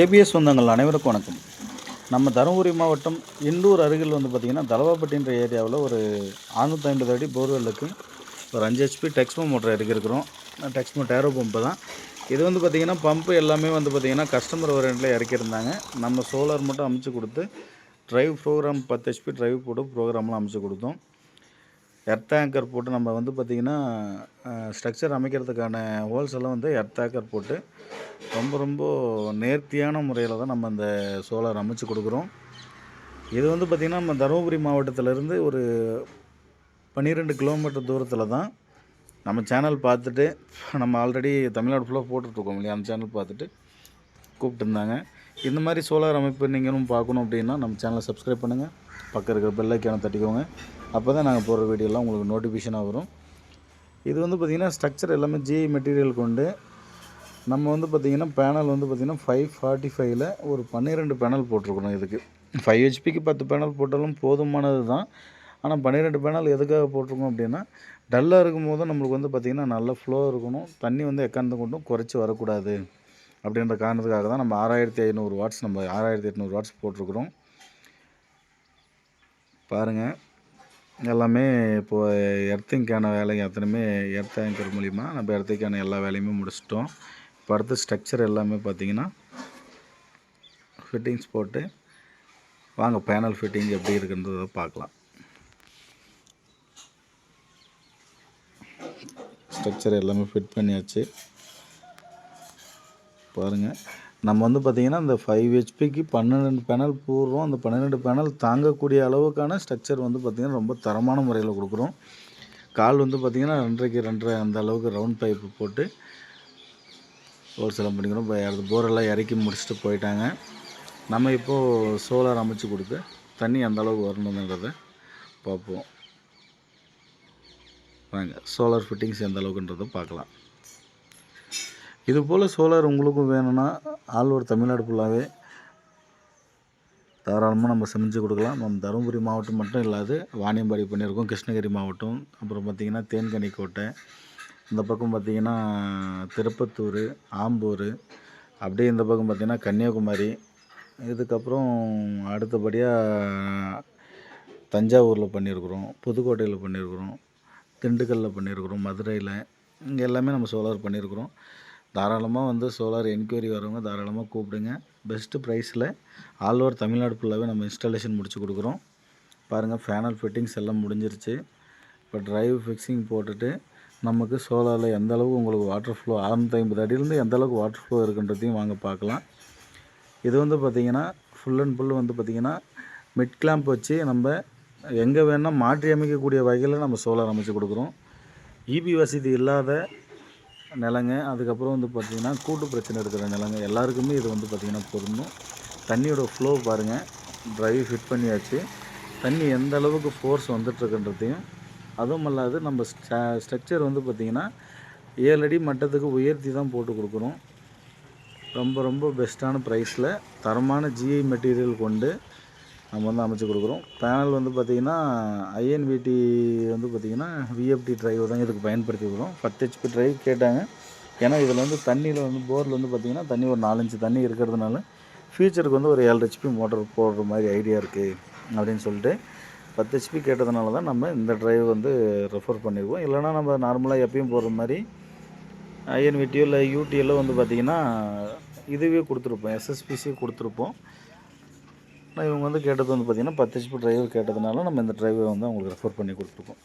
ABS சொந்தங்கள் அனைவருக்கும் வணக்கம். நம்ம தருமபுரி மாவட்டம் இண்டூர் அருகில் வந்து பார்த்திங்கன்னா தலவாப்பட்டின்ற ஏரியாவில் ஒரு 650 ஐம்பது அடி போர்வெல்லுக்கு ஒரு அஞ்சு ஹெச்பி டெக்ஸ்மோ மோட்டர் இறக்கிருக்கிறோம் டெக்ஸ்மோ டேரோ பம்பு தான். இது வந்து பார்த்திங்கன்னா பம்பு எல்லாமே வந்து பார்த்திங்கன்னா கஸ்டமர் ஓரியண்டில் இறக்கியிருந்தாங்க. நம்ம சோலார் மட்டும் அமைச்சு கொடுத்து ட்ரைவ் ப்ரோக்ராம் பத்து ஹெச்பி ட்ரைவ் போட்டு ப்ரோக்ராம்லாம் அமைச்சு கொடுத்தோம். எர்த் ஆங்கர் போட்டு நம்ம வந்து பார்த்திங்கன்னா ஸ்ட்ரக்சர் அமைக்கிறதுக்கான ஹோல்ஸ் எல்லாம் வந்து எர்த் ஆங்கர் போட்டு ரொம்ப ரொம்ப நேர்த்தியான முறையில் தான் நம்ம இந்த சோலார் அமைச்சு கொடுக்குறோம். இது வந்து பார்த்திங்கன்னா நம்ம தருமபுரி மாவட்டத்திலேருந்து ஒரு பன்னிரெண்டு கிலோமீட்டர் தூரத்தில் தான் நம்ம சேனல் பார்த்துட்டு நம்ம ஆல்ரெடி தமிழ்நாடு ஃபுல்லாக போட்டுட்ருக்கோம் இல்லையா? அந்த சேனல் பார்த்துட்டு கூப்பிட்டுருந்தாங்க. இந்த மாதிரி சோலார் அமைப்பு நீங்களும் பார்க்கணும் அப்படின்னா நம்ம சேனலை சப்ஸ்கிரைப் பண்ணுங்கள் பக்கம் இருக்கிற பெல்லைக்கான தட்டிக்கோங்க. அப்போ தான் நாங்கள் போடுற வீடியோலாம் உங்களுக்கு நோட்டிஃபிகேஷனாக வரும். இது வந்து பார்த்திங்கன்னா ஸ்ட்ரக்சர் எல்லாமே ஜிஐ மெட்டீரியல் கொண்டு நம்ம வந்து பார்த்திங்கன்னா பேனல் வந்து பார்த்திங்கன்னா ஃபைவ் ஃபார்ட்டி ஃபைவ்ல ஒரு பன்னிரெண்டு பேனல் போட்டிருக்கணும் இதுக்கு. ஃபைவ் ஹெச்பிக்கு பத்து பேனல் போட்டாலும் போதுமானது தான். ஆனால் பன்னிரெண்டு பேனல் எதுக்காக போட்டிருக்கோம் அப்படின்னா டல்லாக இருக்கும் போது நம்மளுக்கு வந்து பார்த்திங்கன்னா நல்ல ஃப்ளோ இருக்கணும். தண்ணி வந்து எக்காந்து கொண்டும் குறைச்சி வரக்கூடாது அப்படின்ற காரணத்துக்காக தான் நம்ம ஆறாயிரத்தி ஐநூறு வாட்ஸ் நம்ம ஆறாயிரத்தி எட்நூறு வாட்ஸ் போட்டிருக்கிறோம். பாருங்கள் எல்லாமே இப்போது எர்த்திங்க்கான வேலை அத்தனையுமே எர்த் ஆங்கர் மூலிமா நம்ம எர்த்திங்கான எல்லா வேலையுமே முடிச்சிட்டோம். இப்போ ஸ்ட்ரக்சர் எல்லாமே பார்த்தீங்கன்னா ஃபிட்டிங்ஸ் போட்டு வாங்க பேனல் ஃபிட்டிங் எப்படி இருக்குன்றதை பார்க்கலாம். ஸ்ட்ரக்சர் எல்லாமே ஃபிட் பண்ணியாச்சு. பாருங்கள் நம்ம வந்து பார்த்திங்கன்னா இந்த ஃபைவ் ஹெச்பிக்கு பன்னெண்டு பேனல் போடுறோம். அந்த பன்னிரெண்டு பேனல் தாங்கக்கூடிய அளவுக்கான ஸ்ட்ரக்சர் வந்து பார்த்திங்கன்னா ரொம்ப தரமான முறையில் கொடுக்குறோம். கால் வந்து பார்த்திங்கன்னா ரெண்டரைக்கு ரெண்டரை அந்த அளவுக்கு ரவுண்ட் பைப்பு போட்டு ஹோல்சேலம் பண்ணிக்கிறோம். இப்போ அடுத்து போரெல்லாம் இறக்கி முடிச்சுட்டு போயிட்டாங்க. நம்ம இப்போது சோலார் அமைச்சு கொடுத்து தண்ணி எந்த அளவுக்கு வரணுன்றதை பார்ப்போம். வாங்க சோலார் ஃபிட்டிங்ஸ் எந்த அளவுக்குன்றதை பார்க்கலாம். இது போல் சோலார் உங்களுக்கும் வேணும்னா ஆல் ஓவர் தமிழ்நாடு ஃபுல்லாகவே தாராளமாக நம்ம செஞ்சு கொடுக்கலாம். நம்ம தருமபுரி மாவட்டம் மட்டும் இல்லாது வாணியம்பாடி பண்ணியிருக்கோம் கிருஷ்ணகிரி மாவட்டம். அப்புறம் பார்த்திங்கன்னா தேன்கனிக்கோட்டை இந்த பக்கம் பார்த்திங்கன்னா திருப்பத்தூர் ஆம்பூர் அப்படியே இந்த பக்கம் பார்த்திங்கன்னா கன்னியாகுமரி. இதுக்கப்புறம் அடுத்தபடியாக தஞ்சாவூரில் பண்ணியிருக்கிறோம் புதுக்கோட்டையில் பண்ணியிருக்கிறோம் திண்டுக்கல்லில் பண்ணியிருக்கிறோம் மதுரையில். இங்கே எல்லாமே நம்ம சோலார் பண்ணியிருக்கிறோம். தாராளமாக வந்து சோலார் என்கொயரி வரவங்க தாராளமாக கூப்பிடுங்க. பெஸ்ட்டு ப்ரைஸில் ஆல் ஓவர் தமிழ்நாடு ஃபுல்லாகவே நம்ம இன்ஸ்டாலேஷன் முடிச்சு கொடுக்குறோம். பாருங்கள் ஃபேனல் ஃபிட்டிங்ஸ் எல்லாம் முடிஞ்சிருச்சு. இப்போ ட்ரைவ் ஃபிக்ஸிங் போட்டுட்டு நமக்கு சோலாரில் எந்த அளவுக்கு உங்களுக்கு வாட்டர் ஃப்ளோ அறநூற்றி ஐம்பது அடியிலேருந்து எந்த அளவுக்கு வாட்டர் ஃப்ளோ இருக்குன்றதையும் வாங்க பார்க்கலாம். இது வந்து பார்த்திங்கன்னா ஃபுல் அண்ட் ஃபுல் வந்து பார்த்திங்கன்னா மிட் கிளாம்ப் வச்சு நம்ம எங்கே வேணால் மாற்றி அமைக்கக்கூடிய வகையில் நம்ம சோலார் அமைச்சு கொடுக்குறோம். இபி வசதி இல்லாத நிலங்க அதுக்கப்புறம் வந்து பார்த்திங்கன்னா கூட்டு பிரச்சனை இருக்கிற நிலங்க எல்லாருக்குமே இது வந்து பார்த்திங்கன்னா பொருந்தும். தண்ணியோட ஃப்ளோ பாருங்கள் ட்ரைவ் ஃபிட் பண்ணியாச்சு. தண்ணி எந்த அளவுக்கு ஃபோர்ஸ் வந்துட்டுருக்குன்றதையும் அதுவும் அல்லாது நம்ம ஸ்ட்ரக்சர் வந்து பார்த்திங்கன்னா ஏழு அடி மட்டத்துக்கு உயர்த்தி தான் போட்டு கொடுக்குறோம் ரொம்ப ரொம்ப பெஸ்ட்டான ப்ரைஸில் தரமான ஜிஐ மெட்டீரியல் கொண்டு நம்ம வந்து அமைச்சு கொடுக்குறோம். பேனல் வந்து பார்த்திங்கன்னா ஐஎன்விடி வந்து பார்த்திங்கன்னா விஎஃப்டி ட்ரைவ் தான் இதுக்கு பயன்படுத்தி கொடுக்குறோம் பத்து ஹெச்பி ட்ரைவ் கேட்டாங்க. ஏன்னா இதில் வந்து தண்ணியில் வந்து போரில் வந்து பார்த்திங்கன்னா தண்ணி ஒரு நாலஞ்சு தண்ணி இருக்கிறதுனால ஃபியூச்சருக்கு வந்து ஒரு ஏழு ஹெச்பி மோட்டர் போடுற மாதிரி ஐடியா இருக்குது அப்படின்னு சொல்லிட்டு பத்து ஹெச்பி கேட்டதுனால தான் நம்ம இந்த டிரைவ் வந்து ரெஃபர் பண்ணியிருக்கோம் இல்லைனா நம்ம நார்மலாக எப்பயும் போடுற மாதிரி ஐஎன்விடியோ இல்லை யூடிஎல்லோ வந்து பார்த்திங்கன்னா இதுவே கொடுத்துருப்போம். எஸ்எஸ்பிசி கொடுத்துருப்போம். ஆனால் இவங்க வந்து கேட்டது வந்து பார்த்திங்கன்னா பத்து ஹெச்பி ட்ரைவர் கேட்டதுனால நம்ம இந்த டிரைவை வந்து அவங்களுக்கு ரெஃபர் பண்ணி கொடுத்துருக்கோம்.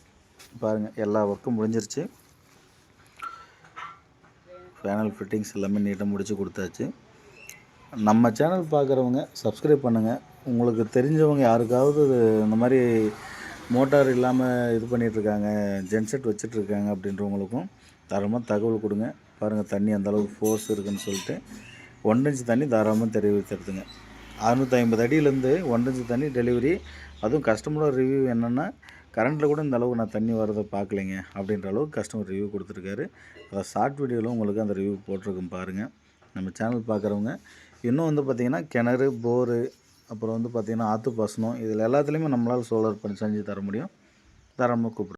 பாருங்கள் எல்லா ஒர்க்கும் முடிஞ்சிருச்சு. பேனல் ஃபிட்டிங்ஸ் எல்லாமே நீட்டாக முடித்து கொடுத்தாச்சு. நம்ம சேனல் பார்க்குறவங்க சப்ஸ்கிரைப் பண்ணுங்கள் உங்களுக்கு தெரிஞ்சவங்க யாருக்காவது இந்த மாதிரி மோட்டார் இல்லாமல் இது பண்ணிகிட்ருக்காங்க ஜென்செட் வச்சிட்ருக்காங்க அப்படின்றவங்களுக்கும் தாராளமாக தகவல் கொடுங்க. பாருங்கள் தண்ணி அந்தளவுக்கு ஃபோர்ஸ் இருக்குன்னு சொல்லிட்டு ஒன்றரை இன்ச் தண்ணி தாராளமாக தெரிவித்துடுதுங்க அறுநூற்றி ஐம்பது அடியிலேருந்து ஒன்றரை இன்ச் தண்ணி டெலிவரி அதுவும் கஸ்டமரோட ரிவ்யூ என்னென்னா கரண்ட்டில் கூட இந்த அளவுக்கு நான் தண்ணி வரதை பார்க்கலைங்க அப்படின்ற அளவுக்கு கஸ்டமர் ரிவ்யூ கொடுத்துருக்காரு. அதை ஷார்ட் வீடியோவில் உங்களுக்கு அந்த ரிவ்யூ போட்டிருக்கும் பாருங்கள் நம்ம சேனல் பார்க்குறவங்க. இன்னும் வந்து பார்த்திங்கன்னா கிணறு போரு அப்புறம் வந்து பார்த்திங்கன்னா ஆற்று பாசனம் இதில் எல்லாத்துலேயுமே நம்மளால் சோலார் பண்ணி செஞ்சு தர முடியும். தரமாக கூப்பிடுறோம்.